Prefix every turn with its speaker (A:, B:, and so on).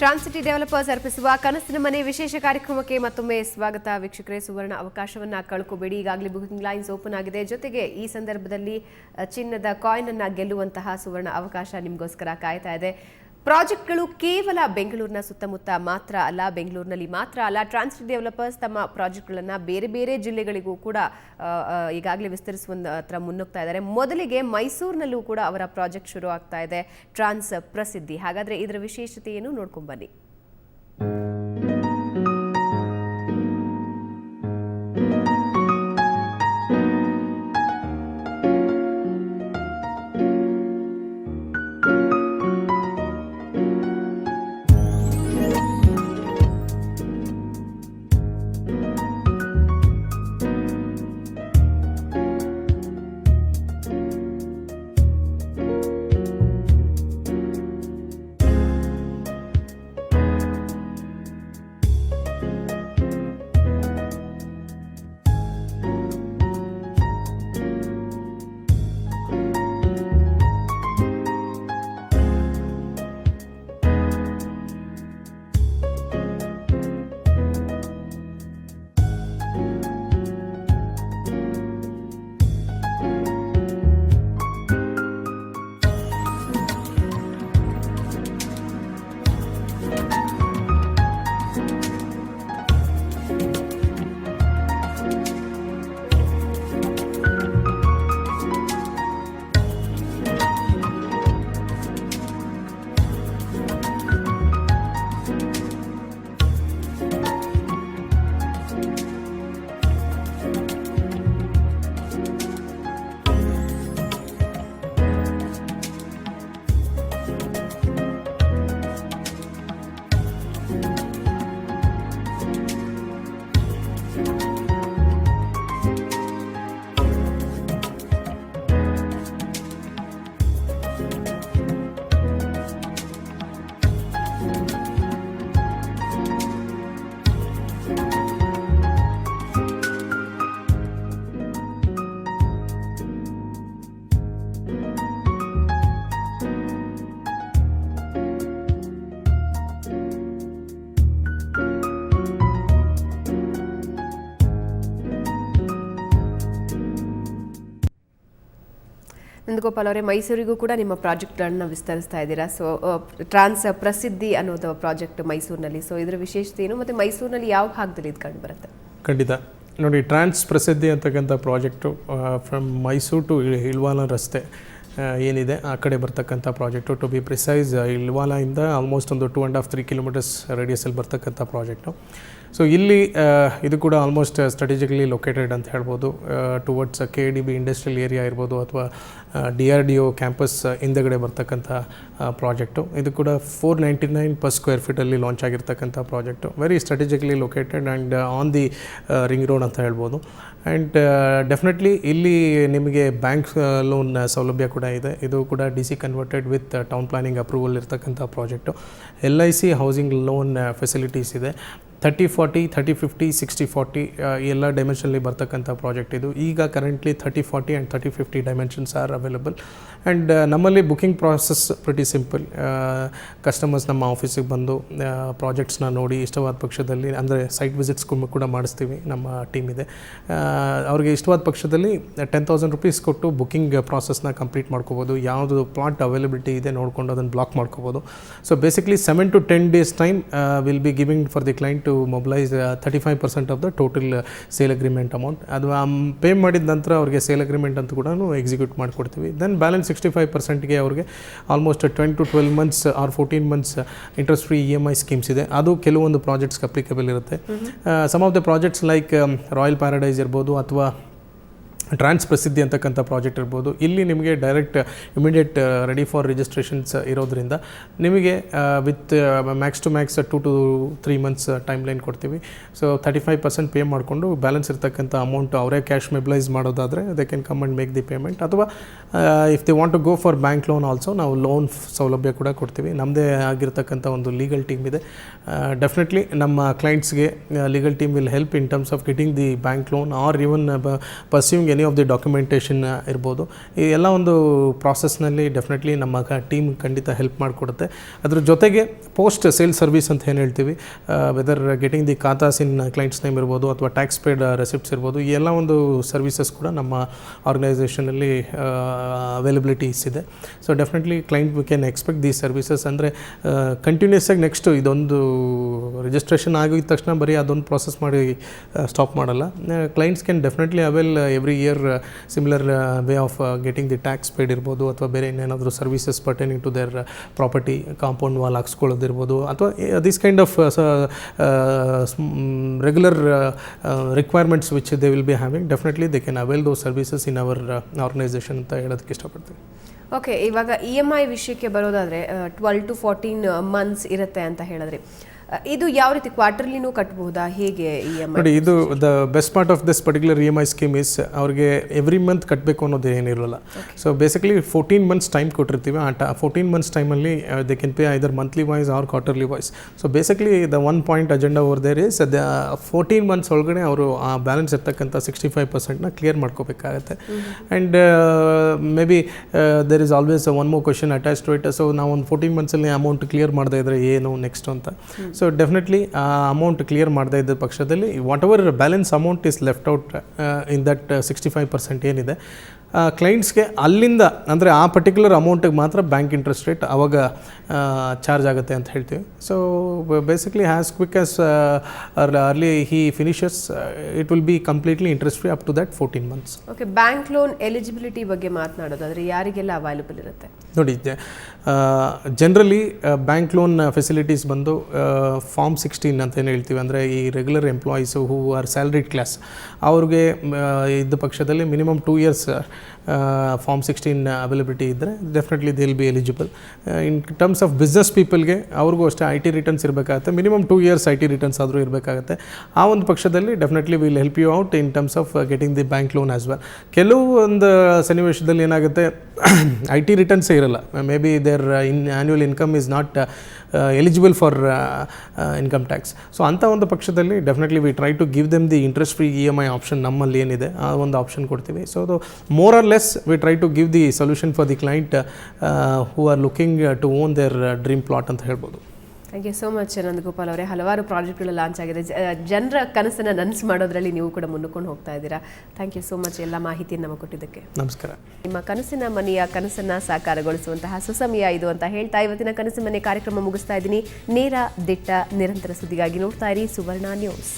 A: ಟ್ರಾನ್ಸಿಟಿ developers ಅರ್ಪಿಸುವ ಕನಸಿನ ಮನೆ ವಿಶೇಷ ಕಾರ್ಯಕ್ರಮಕ್ಕೆ ಮತ್ತೊಮ್ಮೆ ಸ್ವಾಗತ. ವೀಕ್ಷಕರೇ, ಸುವರ್ಣ ಅವಕಾಶವನ್ನ ಕಳ್ಕೋಬೇಡಿ. ಈಗಾಗಲೇ ಬುಕಿಂಗ್ ಲೈನ್ಸ್ ಓಪನ್ ಆಗಿದೆ. ಜೊತೆಗೆ ಈ ಸಂದರ್ಭದಲ್ಲಿ ಚಿನ್ನದ ಕಾಯಿನ್ ಅನ್ನ ಗೆಲ್ಲುವಂತಹ ಸುವರ್ಣ ಅವಕಾಶ ನಿಮಗೋಸ್ಕರ ಕಾಯ್ತಾ ಇದೆ. ಪ್ರಾಜೆಕ್ಟ್ಗಳು ಕೇವಲ ಬೆಂಗಳೂರಿನ ಸುತ್ತಮುತ್ತ ಮಾತ್ರ ಅಲ್ಲ, ಬೆಂಗಳೂರಿನಲ್ಲಿ ಮಾತ್ರ ಅಲ್ಲ. ಟ್ರಾನ್ಸ್ ಡೆವಲಪರ್ಸ್ ತಮ್ಮ ಪ್ರಾಜೆಕ್ಟ್ಗಳನ್ನು ಬೇರೆ ಬೇರೆ ಜಿಲ್ಲೆಗಳಿಗೂ ಕೂಡ ಈಗಾಗಲೇ ವಿಸ್ತರಿಸುವ ಹತ್ರ ಮುನ್ನುಗ್ತಾ ಇದ್ದಾರೆ. ಮೊದಲಿಗೆ ಮೈಸೂರಿನಲ್ಲೂ ಕೂಡ ಅವರ ಪ್ರಾಜೆಕ್ಟ್ ಶುರು ಆಗ್ತಾ ಇದೆ. ಟ್ರಾನ್ಸ್ ಪ್ರಸಿದ್ಧಿ. ಹಾಗಾದರೆ ಇದರ ವಿಶೇಷತೆ ಏನು? ನೋಡ್ಕೊಂಡ್ ನಂದಗೋಪಾಲ್ ಅವರೇ, ಮೈಸೂರಿಗೂ ಕೂಡ ನಿಮ್ಮ ಪ್ರಾಜೆಕ್ಟ್ಗಳನ್ನ ವಿಸ್ತರಿಸ್ತಾ ಇದ್ದೀರಾ? ಸೊ ಟ್ರಾನ್ಸ್ ಪ್ರಸಿದ್ಧಿ ಅನ್ನೋದು ಪ್ರಾಜೆಕ್ಟ್ ಮೈಸೂರಿನಲ್ಲಿ. ಸೊ ಇದರ ವಿಶೇಷತೆ ಏನು? ಮತ್ತು ಮೈಸೂರಿನಲ್ಲಿ ಯಾವ ಭಾಗದಲ್ಲಿ ಇದು ಕಂಡು ಬರುತ್ತೆ?
B: ಖಂಡಿತ. ನೋಡಿ, ಟ್ರಾನ್ಸ್ ಪ್ರಸಿದ್ಧಿ ಅಂತಕ್ಕಂಥ project from Mysuru to Ilavala ರಸ್ತೆ ಏನಿದೆ, ಆ ಕಡೆ ಬರ್ತಕ್ಕಂಥ ಪ್ರಾಜೆಕ್ಟು. ಟು ಬಿ ಪ್ರಿಸೈಸ್ ಇಲ್ವಾಲದಿಂದ ಆಲ್ಮೋಸ್ಟ್ ಒಂದು two and half, three kilometres ರೇಡಿಯಸಲ್ಲಿ ಬರ್ತಕ್ಕಂಥ ಪ್ರಾಜೆಕ್ಟು. ಸೊ ಇಲ್ಲಿ ಆ, ಇದು ಕೂಡ ಆಲ್ಮೋಸ್ಟ್ ಸ್ಟ್ರಾಟಜಿಕಲಿ ಲೊಕೇಟೆಡ್ ಅಂತ ಹೇಳ್ಬೋದು. Towards K D B industrial area ಇರ್ಬೋದು ಅಥವಾ D R D O campus ಹಿಂದಗಡೆ ಬರ್ತಕ್ಕಂಥ ಪ್ರಾಜೆಕ್ಟು ಇದು ಕೂಡ four ninety nine per square ಫೀಟಲ್ಲಿ launch ಆಗಿರ್ತಕ್ಕಂಥ project very strategically located and on the ring road ಅಂತ ಹೇಳ್ಬೋದು. ಆ್ಯಂಡ್ ಡೆಫಿನೆಟ್ಲಿ ಇಲ್ಲಿ ನಿಮಗೆ ಬ್ಯಾಂಕ್ ಲೋನ್ ಸೌಲಭ್ಯ ಕೂಡ ಇದೆ. ಇದು ಕೂಡ D C converted with town planning approval ಇರ್ತಕ್ಕಂಥ project L I C housing loan facilities ಇದೆ. Thirty forty, thirty fifty, sixty forty ಎಲ್ಲ ಡೈಮೆನ್ಷನಲ್ಲಿ ಬರ್ತಕ್ಕಂಥ ಪ್ರಾಜೆಕ್ಟ್ ಇದು. ಈಗ currently thirty forty and thirty fifty dimensions are available and ನಮ್ಮಲ್ಲಿ booking process pretty simple customers ನಮ್ಮ ಆಫೀಸಿಗೆ ಬಂದು ಪ್ರಾಜೆಕ್ಟ್ಸ್ನ ನೋಡಿ, ಇಷ್ಟವಾದ ಪಕ್ಷದಲ್ಲಿ, ಅಂದರೆ ಸೈಟ್ ವಿಸಿಟ್ಸ್ ಕೂಡ ಮಾಡಿಸ್ತೀವಿ, ನಮ್ಮ ಟೀಮ್ ಇದೆ. ಅವ್ರಿಗೆ ಇಷ್ಟವಾದ ಪಕ್ಷದಲ್ಲಿ ಟೆನ್ ತೌಸಂಡ್ ರುಪೀಸ್ ಕೊಟ್ಟು ಬುಕಿಂಗ್ ಪ್ರಾಸೆಸ್ನ ಕಂಪ್ಲೀಟ್ ಮಾಡ್ಕೋಬೋದು. ಯಾವುದು ಪ್ಲಾಟ್ ಅವೈಲಬಿಲಿಟಿ ಇದೆ ನೋಡಿಕೊಂಡು ಅದನ್ನು ಬ್ಲಾಕ್ ಮಾಡ್ಕೋಬೋದು. So basically seven to ten days time will be giving for the client to mobilise thirty five percent of the total sale agreement amount ಅದು pay ಮಾಡಿದ ನಂತರ ಅವ್ರಿಗೆ ಸೇಲ್ ಅಗ್ರಿಮೆಂಟ್ ಅಂತ ಕೂಡ ಎಕ್ಸಿಕ್ಯೂಟ್ ಮಾಡಿಕೊಡ್ತೀವಿ. ದೆನ್ ಬ್ಯಾಲೆನ್ಸ್ ಸಿಕ್ಸ್ಟಿ ಫೈವ್ ಪರ್ಸೆಂಟ್ಗೆ ಅವ್ರಿಗೆ almost ten to twelve months or fourteen months interest free E M I schemes ಇದೆ. ಅದು ಕೆಲವೊಂದು ಪ್ರಾಜೆಕ್ಟ್ಸ್ಗೆ ಅಪ್ಲಿಕಬಲ್ ಇರುತ್ತೆ. Some of the projects like royal paradise ಇರ್ಬೋದು ಅಥವಾ ಟ್ರಾನ್ಸ್ ಪ್ರಸಿದ್ಧಿ ಅಂತಕ್ಕಂಥ ಪ್ರಾಜೆಕ್ಟ್ ಇರ್ಬೋದು. ಇಲ್ಲಿ ನಿಮಗೆ direct immediate ready for registrations ಇರೋದ್ರಿಂದ ನಿಮಗೆ with max to max to two three months time line ಕೊಡ್ತೀವಿ. So thirty five percent pay ಮಾಡಿಕೊಂಡು ಬ್ಯಾಲೆನ್ಸ್ ಇರ್ತಕ್ಕಂಥ ಅಮೌಂಟ್ ಅವರೇ ಕ್ಯಾಶ್ ಮೊಬಿಲೈಸ್ ಮಾಡೋದಾದರೆ they can come and make the payment ಅಥವಾ if they want to go for bank loan also ನಾವು loan ಸೌಲಭ್ಯ ಕೂಡ ಕೊಡ್ತೀವಿ. ನಮ್ಮದೇ ಆಗಿರ್ತಕ್ಕಂಥ ಒಂದು ಲೀಗಲ್ ಟೀಮ್ ಇದೆ. ಡೆಫಿನೆಟ್ಲಿ ನಮ್ಮ ಕ್ಲೈಂಟ್ಸ್ಗೆ legal team will help in terms of getting the bank loan or even pursuing any any of the documentation ಇರ್ಬೋದು. ಈ ಎಲ್ಲ ಒಂದು ಪ್ರಾಸೆಸ್ನಲ್ಲಿ ಡೆಫಿನೆಟ್ಲಿ ನಮ್ಮ ಟೀಮ್ ಖಂಡಿತ ಹೆಲ್ಪ್ ಮಾಡಿಕೊಡುತ್ತೆ. ಅದ್ರ ಜೊತೆಗೆ ಪೋಸ್ಟ್ ಸೇಲ್ ಸರ್ವಿಸ್ ಅಂತ ಏನು ಹೇಳ್ತೀವಿ whether getting the khatas in clients name ಇರ್ಬೋದು ಅಥವಾ ಟ್ಯಾಕ್ಸ್ ಪೇಡ್ ರೆಸಿಪ್ಟ್ಸ್ ಇರ್ಬೋದು, ಈ ಎಲ್ಲ ಒಂದು ಸರ್ವಿಸಸ್ ಕೂಡ ನಮ್ಮ ಆರ್ಗನೈಸೇಷನಲ್ಲಿ ಅವೈಲಬಿಲಿಟೀಸ್ ಇದೆ so definitely client we can expect these services ಅಂದರೆ ಕಂಟಿನ್ಯೂಸ್ ಆಗಿ ನೆಕ್ಸ್ಟು ಇದೊಂದು ರಿಜಿಸ್ಟ್ರೇಷನ್ ಆಗಿದ ತಕ್ಷಣ ಬರೀ ಅದೊಂದು ಪ್ರೊಸೆಸ್ ಮಾಡಿ ಸ್ಟಾಪ್ ಮಾಡಲ್ಲ. Clients can definitely avail every year similar way of getting the tax paid ಇರ್ಬೋದು ಅಥವಾ ಬೇರೆ ಇನ್ನೇನಾದರೂ services pertaining to their property compound wall ಹಾಕ್ಸ್ಕೊಳ್ಳೋದಿರ್ಬೋದು ಅಥವಾ this kind of regular requirements which they will be having definitely they can avail those services in our organisation ಅಂತ ಹೇಳೋದಕ್ಕೆ ಇಷ್ಟಪಡ್ತೀನಿ.
A: Okay ಇವಾಗ E M I ವಿಷಯಕ್ಕೆ ಬರೋದಾದರೆ ಟ್ವೆಲ್ ಟು ಫೋರ್ಟೀನ್ ಮಂತ್ಸ್ ಇರುತ್ತೆ ಅಂತ ಹೇಳಿದ್ರಿ. ಇದು ಯಾವ ರೀತಿ ಕ್ವಾರ್ಟರ್ಲಿನೂ ಕಟ್ಟಬಹುದಾ ಹೇಗೆ ಇ ಎಂ
B: ನೋಡಿ ಇದು the best part of this particular E M I scheme is ಅವ್ರಿಗೆ ಎವ್ರಿ ಮಂತ್ ಕಟ್ಟಬೇಕು ಅನ್ನೋದು ಏನಿರಲ್ಲ so basically fourteen months time ಕೊಟ್ಟಿರ್ತೀವಿ. ಆ ಟ ಫೋರ್ಟೀನ್ ಮಂತ್ಸ್ ಟೈಮಲ್ಲಿ they can pay either monthly wise or quarterly wise so basically the one point agenda over there is the fourteen months ಒಳಗಡೆ ಅವರು ಆ ಬ್ಯಾಲೆನ್ಸ್ ಇರ್ತಕ್ಕಂಥ ಸಿಕ್ಸ್ಟಿ ಫೈವ್ ಪರ್ಸೆಂಟ್ನ clear ಮಾಡ್ಕೋಬೇಕಾಗತ್ತೆ. And maybe there is always one more question attach to it so ನಾವು ಒಂದು fourteen ಮಂತ್ಸಲ್ಲಿ amount clear ಮಾಡದೇ ಇದ್ರೆ ಏನು ನೆಕ್ಸ್ಟ್ ಅಂತ. ಸೊ ಡೆಫಿನೆಟ್ಲಿ ಆ ಅಮೌಂಟ್ ಕ್ಲಿಯರ್ ಮಾಡದೇ ಇದ್ದ ಪಕ್ಷದಲ್ಲಿ whatever balance amount is left out in that sixty five percent ಏನಿದೆ ಕ್ಲೈಂಟ್ಸ್ಗೆ ಅಲ್ಲಿಂದ ಅಂದರೆ ಆ ಪರ್ಟಿಕ್ಯುಲರ್ ಅಮೌಂಟಿಗೆ ಮಾತ್ರ ಬ್ಯಾಂಕ್ ಇಂಟ್ರೆಸ್ಟ್ ರೇಟ್ ಅವಾಗ ಚಾರ್ಜ್ ಆಗುತ್ತೆ ಅಂತ ಹೇಳ್ತೀವಿ. So basically as quick as early he finishes it will be completely interest free up to that fourteen months
A: okay bank loan eligibility ಬಗ್ಗೆ ಮಾತನಾಡೋದಾದರೆ ಯಾರಿಗೆಲ್ಲ ಅವೈಲಬಲ್ ಇರುತ್ತೆ?
B: ನೋಡಿ ಜನರಲಿ ಬ್ಯಾಂಕ್ ಲೋನ್ ಫೆಸಿಲಿಟೀಸ್ ಬಂದು ಫಾರ್ಮ್ ಸಿಕ್ಸ್ಟೀನ್ ಅಂತ ಏನು ಹೇಳ್ತೀವಿ. ಅಂದರೆ ಈ regular employees who are salaried class ಅವ್ರಿಗೆ ಇದ್ದ ಪಕ್ಷದಲ್ಲಿ minimum two years form sixteen availability ಇದ್ದರೆ definitely they will be eligible in terms of business ಪೀಪಲ್ಗೆ ಅವ್ರಿಗೂ ಅಷ್ಟೇ ಐ ಟಿ ರಿಟರ್ನ್ಸ್ ಇರಬೇಕಾಗುತ್ತೆ. Minimum two years I T returns ಆದರೂ ಇರಬೇಕಾಗುತ್ತೆ. ಆ ಒಂದು ಪಕ್ಷದಲ್ಲಿ definitely will help you out in terms of getting the bank loan as well ಕೆಲವು ಒಂದು ಸನ್ನಿವೇಶದಲ್ಲಿ ಏನಾಗುತ್ತೆ ಐ ಟಿ ರಿಟರ್ನ್ಸೇ ಇರಲ್ಲ. Maybe there in annual income is not eligible for income tax so ಅಂಥ ಒಂದು ಪಕ್ಷದಲ್ಲಿ definitely we try to give them the interest free E M I option ನಮ್ಮಲ್ಲಿ ಏನಿದೆ, ಆ ಒಂದು ಆಪ್ಷನ್ ಕೊಡ್ತೀವಿ. ಸೊ ಅದು more or less we try to give the solution for the client who are looking to own their dream plot ಅಂತ ಹೇಳ್ಬೋದು.
A: Thank you so much Nandagopal ಅವರೇ. ಹಲವಾರು ಪ್ರಾಜೆಕ್ಟ್ಗಳು ಲಾಂಚ್ ಆಗಿದೆ. ಜನರ ಕನಸನ್ನು ನನಸು ಮಾಡೋದ್ರಲ್ಲಿ ನೀವು ಕೂಡ ಮುನ್ನುಕೊಂಡು ಹೋಗ್ತಾ ಇದ್ದೀರಾ. ಥ್ಯಾಂಕ್ ಯು ಸೋ ಮಚ್ ಎಲ್ಲ ಮಾಹಿತಿಯನ್ನು ನಮಗೆ ಕೊಟ್ಟಿದ್ದಕ್ಕೆ.
B: ನಮಸ್ಕಾರ.
A: ನಿಮ್ಮ ಕನಸಿನ ಮನೆಯ ಕನಸನ್ನ ಸಾಕಾರಗೊಳಿಸುವಂತಹ ಸುಸಮಯ ಇದು ಅಂತ ಹೇಳ್ತಾ ಇವತ್ತಿನ ಕನಸು ಮನೆ ಕಾರ್ಯಕ್ರಮ ಮುಗಿಸ್ತಾ ಇದ್ದೀನಿ. ನೇರ ದಿಟ್ಟ ನಿರಂತರ ಸುದ್ದಿಗಾಗಿ ನೋಡ್ತಾ ಇರಿ ಸುವರ್ಣ ನ್ಯೂಸ್